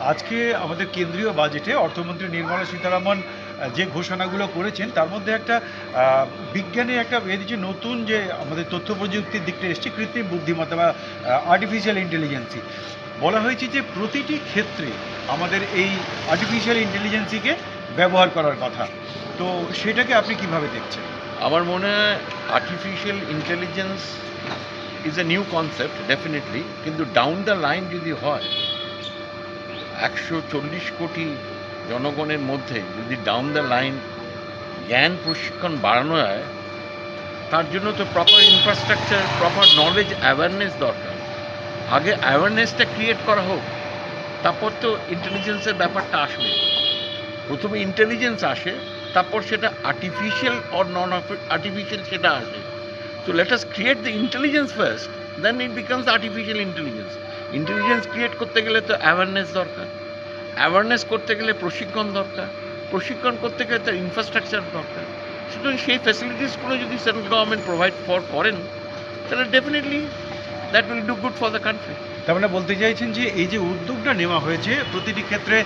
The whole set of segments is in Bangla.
আজকে আমাদের কেন্দ্রীয় বাজেটে অর্থমন্ত্রী নির্মলা সীতারামন যে ঘোষণাগুলো করেছেন তার মধ্যে একটা আহ, বিজ্ঞানের একটা এই যে নতুন যে আমাদের তথ্য প্রযুক্তির দিকটা এসছে কৃত্রিম বুদ্ধিমত্তা বা আর্টিফিশিয়াল ইন্টেলিজেন্সি বলা হয়েছে যে প্রতিটি ক্ষেত্রে আমাদের এই আর্টিফিশিয়াল ইন্টেলিজেন্সিকে ব্যবহার করার কথা। তো সেটাকে আপনি কীভাবে দেখছেন? আমার মনে হয় artificial intelligence is a new concept definitely কিন্তু ডাউন দ্য লাইন যদি হয় একশো চল্লিশ কোটি জনগণের মধ্যে যদি ডাউন দ্য লাইন জ্ঞান প্রশিক্ষণ বাড়ানো যায়, তার জন্য তো proper infrastructure proper knowledge awareness দরকার। আগে অ্যাওয়ারনেসটা ক্রিয়েট করা হোক, তারপর তো ইন্টেলিজেন্সের ব্যাপারটা আসবে। প্রথমে ইন্টেলিজেন্স আসে, তারপর সেটা আর্টিফিশিয়াল অর নন আর্টিফিশিয়াল সেটা আসে। তো let us create the intelligence first then it becomes artificial intelligence intelligence create করতে গেলে তো অ্যাওয়ারনেস দরকার। অ্যাওয়ারনেস করতে গেলে প্রশিক্ষণ দরকার। প্রশিক্ষণ করতে গেলে তার ইনফ্রাস্ট্রাকচার দরকার। সুতরাং সেই ফ্যাসিলিটিসগুলো যদি সেন্ট্রাল গভর্নমেন্ট প্রোভাইড ফর করেন, তাহলে definitely that will do good for the country তার মানে বলতে চাইছেন যে এই যে উদ্যোগটা নেওয়া হয়েছে, প্রতিটি ক্ষেত্রে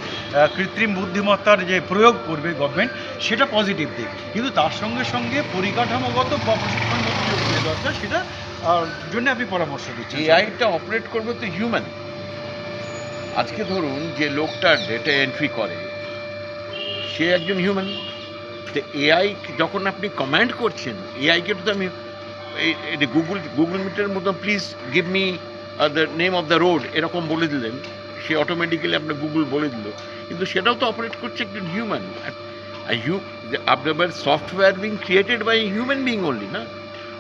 কৃত্রিম বুদ্ধিমত্তার যে প্রয়োগ করবে গভর্নমেন্ট সেটা পজিটিভ দিক। কিন্তু তার সঙ্গে সঙ্গে পরিকাঠামোগত বা প্রশিক্ষণগত দরকার সেটা জন্য আপনি পরামর্শ দিচ্ছেন এআইটা অপারেট করবে তো হিউম্যান আজকে ধরুন যে লোকটা ডেটা এন্ট্রি করে সে একজন হিউম্যান তো এআই যখন আপনি কমান্ড করছেন এআইকে তো আমি গুগল গুগল মিটের মতো please give me the name of the road এরকম বলে দিলেন সে অটোমেটিক্যালি আপনার গুগল বলে দিল। কিন্তু সেটাও তো অপারেট করছে একজন হিউম্যান আপনার software being created by human being only না?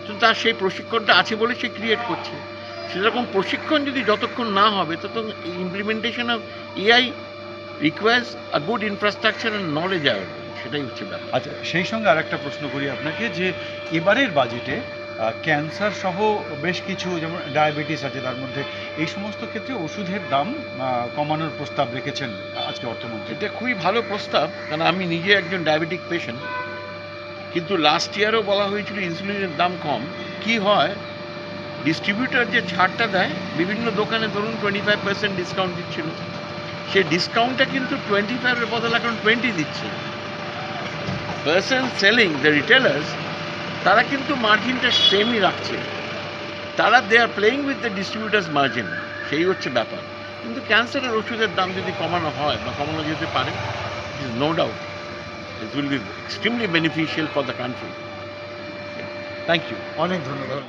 তো তার সেই প্রশিক্ষণটা আছে বলে সে ক্রিয়েট করছে। সেরকম প্রশিক্ষণ যদি যতক্ষণ না হবে ততক্ষণ implementation of AI requires a good infrastructure and knowledge awareness সেটাই হচ্ছে ব্যাপার। আচ্ছা সেই সঙ্গে আরেকটা প্রশ্ন করি আপনাকে যে এবারের বাজেটে ক্যান্সার সহ বেশ কিছু যেমন ডায়াবেটিস আছে তার মধ্যে এই সমস্ত ক্ষেত্রে ওষুধের দাম কমানোর প্রস্তাব রেখেছেন আজকে অর্থমন্ত্রী। এটা খুবই ভালো প্রস্তাব কারণ আমি নিজে একজন ডায়াবেটিক পেশেন্ট কিন্তু লাস্ট ইয়ারও বলা হয়েছিল ইনসুলিনের দাম কম। কি হয়? ডিস্ট্রিবিউটার যে ছাড়টা দেয়, বিভিন্ন দোকানে ধরুন টোয়েন্টি ফাইভ পার্সেন্ট ডিসকাউন্ট দিচ্ছিল। সেই ডিসকাউন্টটা কিন্তু টোয়েন্টি ফাইভের বদলে এখন টোয়েন্টি দিচ্ছে। পার্সন সেলিং দ্য রিটেলার্স তারা কিন্তু মার্জিনটা সেমই রাখছে। তারা they are playing with the distributors margin সেই হচ্ছে ব্যাপার। কিন্তু ক্যান্সারের ওষুধের দাম যদি কমানো হয় বা কমানো যেতে পারে it is no doubt it will be extremely beneficial for the country thank you অনেক ধন্যবাদ